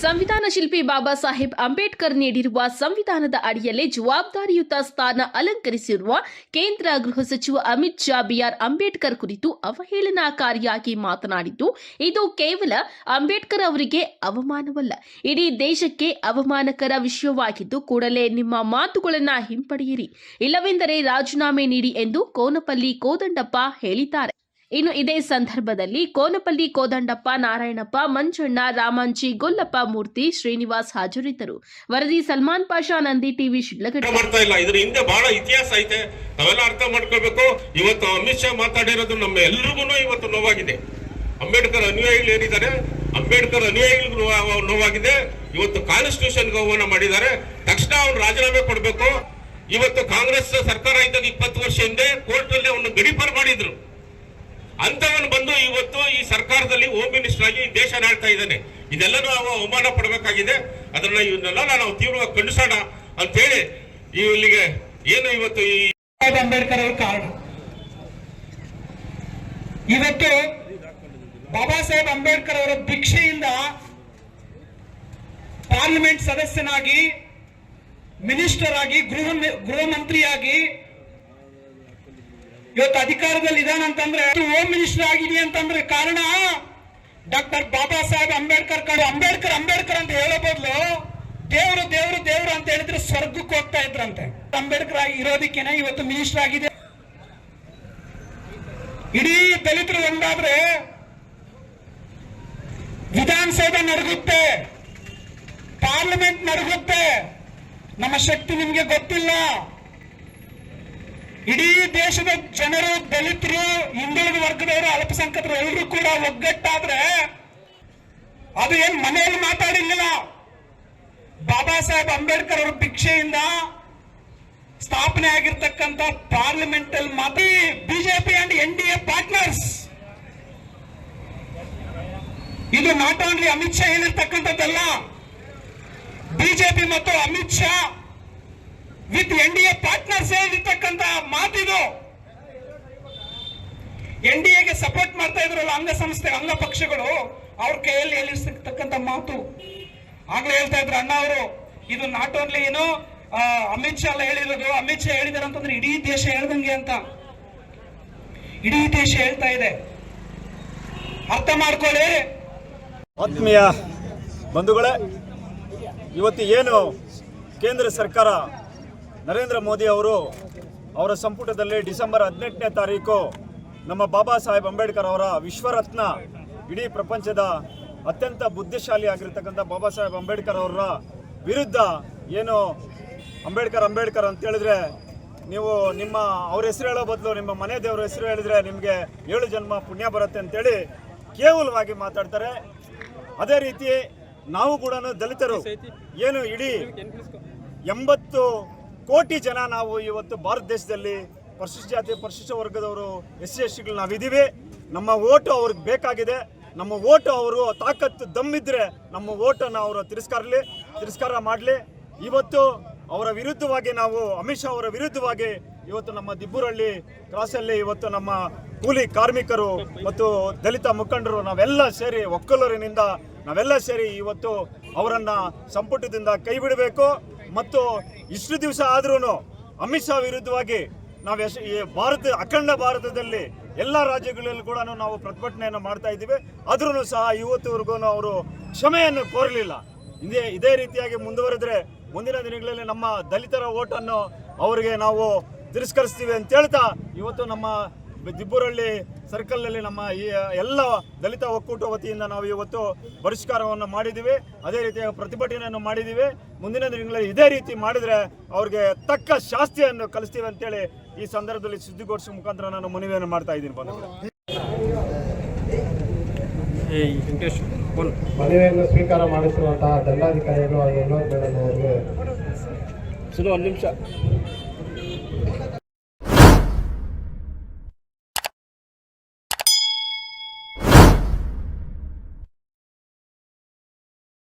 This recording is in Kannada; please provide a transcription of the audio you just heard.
ಸಂವಿಧಾನ ಶಿಲ್ಪಿ ಬಾಬಾ ಸಾಹೇಬ್ ಅಂಬೇಡ್ಕರ್ ನೀಡಿರುವ ಸಂವಿಧಾನದ ಅಡಿಯಲ್ಲಿ ಜವಾಬ್ದಾರಿಯುತ ಸ್ಥಾನ ಅಲಂಕರಿಸಿರುವ ಕೇಂದ್ರ ಗೃಹ ಸಚಿವ ಅಮಿತ್ ಶಾ, ಬಿಆರ್ ಅಂಬೇಡ್ಕರ್ ಕುರಿತು ಅವಹೇಳನಕಾರಿಯಾಗಿ ಮಾತನಾಡಿದ್ದು, ಇದು ಕೇವಲ ಅಂಬೇಡ್ಕರ್ ಅವರಿಗೆ ಅವಮಾನವಲ್ಲ, ಇಡೀ ದೇಶಕ್ಕೆ ಅವಮಾನಕರ ವಿಷಯವಾಗಿದ್ದು ಕೂಡಲೇ ನಿಮ್ಮ ಮಾತುಗಳನ್ನು ಹಿಂಪಡೆಯಿರಿ. ಇಲ್ಲವೆಂದರೆ ರಾಜೀನಾಮೆ ನೀಡಿ ಎಂದು ಕೋನಪಲ್ಲಿ ಕೋದಂಡಪ್ಪ ಹೇಳಿದ್ದಾರೆ. ಇನ್ನು ಇದೇ ಸಂದರ್ಭದಲ್ಲಿ ಕೋನಪಲ್ಲಿ ಕೋದಂಡಪ್ಪ ನಾರಾಯಣಪ್ಪ, ಮಂಜಣ್ಣ, ರಾಮಾಂಜಿ, ಗೊಲ್ಲಪ್ಪ ಮೂರ್ತಿ, ಶ್ರೀನಿವಾಸ್ ಹಾಜರಿದ್ದರು. ವರದಿ ಸಲ್ಮಾನ್ ಪಾಷಾ, ನಂದಿ ಟಿವಿ ಬರ್ತಾ ಮಾಡ್ತಾ ಇಲ್ಲ. ಇದ್ರ ಹಿಂದೆ ಬಹಳ ಇತಿಹಾಸ ಐತೆ. ನಾವೆಲ್ಲ ಅರ್ಥ ಮಾಡ್ಕೊಳ್ಬೇಕು. ಇವತ್ತು ಅಮಿತ್ ಶಾ ಮಾತಾಡಿರೋದು ನಮ್ಮ ಎಲ್ರಿಗೂ ಇವತ್ತು ನೋವಾಗಿದೆ. ಅಂಬೇಡ್ಕರ್ ಅನುಯಾಯಿಗಳು ಏನಿದ್ದಾರೆ? ಅಂಬೇಡ್ಕರ್ ಅನುಯಾಯಿಗಳು ನೋವ- ನೋವಾಗಿದೆ. ಇವತ್ತು ಕಾನ್ಸ್ಟಿಟ್ಯೂಷನ್ಗೆ ಅವಮಾನ ಮಾಡಿದ್ದಾರೆ. ತಕ್ಷಣ ಅವ್ನು ರಾಜೀನಾಮೆ ಕೊಡಬೇಕು. ಇವತ್ತು ಕಾಂಗ್ರೆಸ್ ಸರ್ಕಾರ ಇದ್ದಾಗ ಇಪ್ಪತ್ತು ವರ್ಷ ಹಿಂದೆ ಕೋರ್ಟ್ ಅಲ್ಲಿ ಅವನು ಗಡೀಪಾರು ಮಾಡಿದ್ರು. ಅಂತವನು ಬಂದು ಇವತ್ತು ಈ ಸರ್ಕಾರದಲ್ಲಿ ಹೋಮ್ ಮಿನಿಸ್ಟರ್ ಆಗಿ ದೇಶ ನಾಡ್ತಾ ಇದ್ದಾನೆ. ಇದೆಲ್ಲನೂ ನಾವು ಅವಮಾನ ಪಡಬೇಕಾಗಿದೆ. ಅದನ್ನ ಇವನ್ನೆಲ್ಲ ನಾವು ತೀವ್ರವಾಗಿ ಖಂಡಿಸೋಣ ಅಂತ ಹೇಳಿ ಇಲ್ಲಿಗೆ ಏನು ಇವತ್ತು ಈ ಅಂಬೇಡ್ಕರ್ ಅವರ ಕಾರಣ. ಇವತ್ತು ಬಾಬಾ ಸಾಹೇಬ್ ಅಂಬೇಡ್ಕರ್ ಅವರ ಭಿಕ್ಷೆಯಿಂದ ಪಾರ್ಲಿಮೆಂಟ್ ಸದಸ್ಯನಾಗಿ, ಮಿನಿಸ್ಟರ್ ಆಗಿ, ಗೃಹ ಗೃಹ ಮಂತ್ರಿಯಾಗಿ ಇವತ್ತು ಅಧಿಕಾರದಲ್ಲಿ ಇದಾನಂತಂದ್ರೆ ಹೋಮ್ ಮಿನಿಸ್ಟರ್ ಆಗಿದೆ ಅಂತಂದ್ರೆ ಕಾರಣ ಡಾಕ್ಟರ್ ಬಾಬಾ ಸಾಹೇಬ್ ಅಂಬೇಡ್ಕರ್ ಕಂಡು ಅಂಬೇಡ್ಕರ್ ಅಂಬೇಡ್ಕರ್ ಅಂತ ಹೇಳೋ ಬದಲು ದೇವರು ದೇವರು ದೇವರು ಅಂತ ಹೇಳಿದ್ರೆ ಸ್ವರ್ಗಕ್ಕೆ ಹೋಗ್ತಾ ಇದ್ರಂತೆ. ಅಂಬೇಡ್ಕರ್ ಆಗಿ ಇರೋದಕ್ಕೇನೆ ಇವತ್ತು ಮಿನಿಸ್ಟರ್ ಆಗಿದೆ. ಇಡೀ ದಲಿತರು ಒಂದಾದ್ರೆ ವಿಧಾನಸೌಧ ನಡಗುತ್ತೆ ಪಾರ್ಲಿಮೆಂಟ್ ನಡಗುತ್ತೆ. ನಮ್ಮ ಶಕ್ತಿ ನಿಮ್ಗೆ ಗೊತ್ತಿಲ್ಲ. ಇಡೀ ದೇಶದ ಜನರು, ದಲಿತರು, ಹಿಂದುಳಿದ ವರ್ಗದವರು, ಅಲ್ಪಸಂಖ್ಯಾತರು ಎಲ್ಲರೂ ಕೂಡ ಒಗ್ಗಟ್ಟಾದ್ರೆ ಅದು ಏನ್ ಮನೆಯಲ್ಲಿ ಮಾತಾಡಿಲ್ಲ ಬಾಬಾ ಸಾಹೇಬ್ ಅಂಬೇಡ್ಕರ್ ಅವರ ಭಿಕ್ಷೆಯಿಂದ ಸ್ಥಾಪನೆ ಆಗಿರ್ತಕ್ಕಂಥ ಪಾರ್ಲಿಮೆಂಟ್ ಅಲ್ಲಿ ಮಾತಿ BJP and N D A partners ಇದು ನಾಟ್ ಓನ್ಲಿ ಅಮಿತ್ ಶಾ ಹೇಳಿರ್ತಕ್ಕಂಥದ್ದಲ್ಲ, ಬಿಜೆಪಿ ಮತ್ತು Amit Shah with N D A partners ಹೇಳಿರ್ತಕ್ಕಂತ ಮಾತಿದು. ಎನ್ ಡಿ ಎಗೆ ಸಪೋರ್ಟ್ ಮಾಡ್ತಾ ಇದ್ರಲ್ಲ ಅಂಗಸಂಸ್ಥೆ ಅಂಗ ಪಕ್ಷಗಳು, ಅವ್ರ ಕೈಯಲ್ಲಿ ಹೇಳಿರ್ತಕ್ಕಂಥ ಮಾತು. ಆಗ್ಲೇ ಹೇಳ್ತಾ ಇದ್ರು ಅಣ್ಣ ಅವರು, ಇದು ನಾಟ್ ಓನ್ಲಿ ಏನು ಅಮಿತ್ ಶಾ ಎಲ್ಲ ಹೇಳಿರೋದು, ಅಮಿತ್ ಶಾ ಹೇಳಿದಾರೆ ಅಂತಂದ್ರೆ ಇಡೀ ದೇಶ ಹೇಳ್ದಂಗೆ ಅಂತ. ಇಡೀ ದೇಶ ಹೇಳ್ತಾ ಇದೆ. ಅರ್ಥ ಮಾಡ್ಕೊಳ್ಳಿ. ಆತ್ಮೀಯ ಬಂಧುಗಳೇ, ಇವತ್ತು ಏನು ಕೇಂದ್ರ ಸರ್ಕಾರ ನರೇಂದ್ರ ಮೋದಿ ಅವರು ಅವರ ಸಂಪುಟದಲ್ಲಿ ಡಿಸೆಂಬರ್ ಹದಿನೆಂಟನೇ ತಾರೀಕು ನಮ್ಮ ಬಾಬಾ ಸಾಹೇಬ್ ಅಂಬೇಡ್ಕರ್ ಅವರ ವಿಶ್ವರತ್ನ ಇಡೀ ಪ್ರಪಂಚದ ಅತ್ಯಂತ ಬುದ್ಧಿಶಾಲಿ ಆಗಿರ್ತಕ್ಕಂಥ ಬಾಬಾ ಸಾಹೇಬ್ ಅಂಬೇಡ್ಕರ್ ಅವರ ವಿರುದ್ಧ ಏನು ಅಂಬೇಡ್ಕರ್ ಅಂಬೇಡ್ಕರ್ ಅಂತ ಹೇಳಿದ್ರೆ ನೀವು ನಿಮ್ಮ ಅವ್ರ ಹೆಸರು ಹೇಳೋ ಬದಲು ನಿಮ್ಮ ಮನೆ ದೇವರ ಹೆಸರು ಹೇಳಿದ್ರೆ ನಿಮಗೆ ಏಳು ಜನ್ಮ ಪುಣ್ಯ ಬರುತ್ತೆ ಅಂತೇಳಿ ಕೇವಲವಾಗಿ ಮಾತಾಡ್ತಾರೆ. ಅದೇ ರೀತಿ ನಾವು ಕೂಡ ದಲಿತರು ಏನು ಇಡೀ ಎಂಬತ್ತು ಕೋಟಿ ಜನ ನಾವು ಇವತ್ತು ಭಾರತ ದೇಶದಲ್ಲಿ ಪರಿಶಿಷ್ಟ ಜಾತಿ ಪರಿಶಿಷ್ಟ ವರ್ಗದವರು, ಎಸ್ ಸಿ ಎಸ್ ನಾವಿದ್ದೀವಿ. ನಮ್ಮ ಓಟು ಅವ್ರಿಗೆ ಬೇಕಾಗಿದೆ. ನಮ್ಮ ಓಟು ಅವರು ತಾಕತ್ತು ದಮ್ಮಿದ್ರೆ ನಮ್ಮ ಓಟನ್ನು ಅವರು ತಿರಸ್ಕಾರಲಿ ತಿರಸ್ಕಾರ ಮಾಡಲಿ. ಇವತ್ತು ಅವರ ವಿರುದ್ಧವಾಗಿ ನಾವು ಅಮಿತ್ ಶಾ ಅವರ ವಿರುದ್ಧವಾಗಿ ಇವತ್ತು ನಮ್ಮ ದಿಬ್ಬೂರಳ್ಳಿ ಕ್ರಾಸಲ್ಲಿ ಇವತ್ತು ನಮ್ಮ ಕೂಲಿ ಕಾರ್ಮಿಕರು ಮತ್ತು ದಲಿತ ಮುಖಂಡರು ನಾವೆಲ್ಲ ಸೇರಿ ಒಕ್ಕಲೂರಿನಿಂದ ನಾವೆಲ್ಲ ಸೇರಿ ಇವತ್ತು ಅವರನ್ನು ಸಂಪುಟದಿಂದ ಕೈ ಬಿಡಬೇಕು. ಮತ್ತು ಇಷ್ಟು ದಿವಸ ಆದ್ರೂ ಅಮಿತ್ ಶಾ ವಿರುದ್ಧವಾಗಿ ನಾವು ಈ ಭಾರತ, ಅಖಂಡ ಭಾರತದಲ್ಲಿ ಎಲ್ಲ ರಾಜ್ಯಗಳಲ್ಲೂ ಕೂಡ ನಾವು ಪ್ರತಿಭಟನೆಯನ್ನು ಮಾಡ್ತಾ ಇದ್ದೀವಿ. ಆದ್ರೂ ಸಹ ಇವತ್ತುವರೆಗೂ ಅವರು ಕ್ಷಮೆಯನ್ನು ಕೋರಲಿಲ್ಲ. ಇದೇ ಇದೇ ರೀತಿಯಾಗಿ ಮುಂದುವರೆದ್ರೆ ಮುಂದಿನ ದಿನಗಳಲ್ಲಿ ನಮ್ಮ ದಲಿತರ ಓಟನ್ನು ಅವರಿಗೆ ನಾವು ತಿರಸ್ಕರಿಸ್ತೀವಿ ಅಂತ ಹೇಳ್ತಾ ಇವತ್ತು ನಮ್ಮ ದಿಬ್ಬೂರಹಳ್ಳಿ ಸರ್ಕಲ್ನಲ್ಲಿ ನಮ್ಮ ಈ ಎಲ್ಲ ದಲಿತ ಒಕ್ಕೂಟ ವತಿಯಿಂದ ನಾವು ಇವತ್ತು ಪರಿಷ್ಕಾರವನ್ನು ಮಾಡಿದ್ದೀವಿ. ಅದೇ ರೀತಿಯ ಪ್ರತಿಭಟನೆಯನ್ನು ಮಾಡಿದ್ದೀವಿ. ಮುಂದಿನ ದಿನಗಳಲ್ಲಿ ಇದೇ ರೀತಿ ಮಾಡಿದರೆ ಅವ್ರಿಗೆ ತಕ್ಕ ಶಾಸ್ತಿಯನ್ನು ಕಲಿಸ್ತೀವಿ ಅಂತೇಳಿ ಈ ಸಂದರ್ಭದಲ್ಲಿ ಸುದ್ದಿಗೋಷ್ಠಿ ಮುಖಾಂತರ ನಾನು ಮನವಿಯನ್ನು ಮಾಡ್ತಾ ಇದ್ದೀನಿ ಬಂಧುಗಳೇ. ಮನವಿಯನ್ನು ಸ್ವೀಕಾರ ಮಾಡಿಸಿರುವಂತಹ ದಂಡಾಧಿಕಾರಿಗಳು ಒಂದು ನಿಮಿಷ.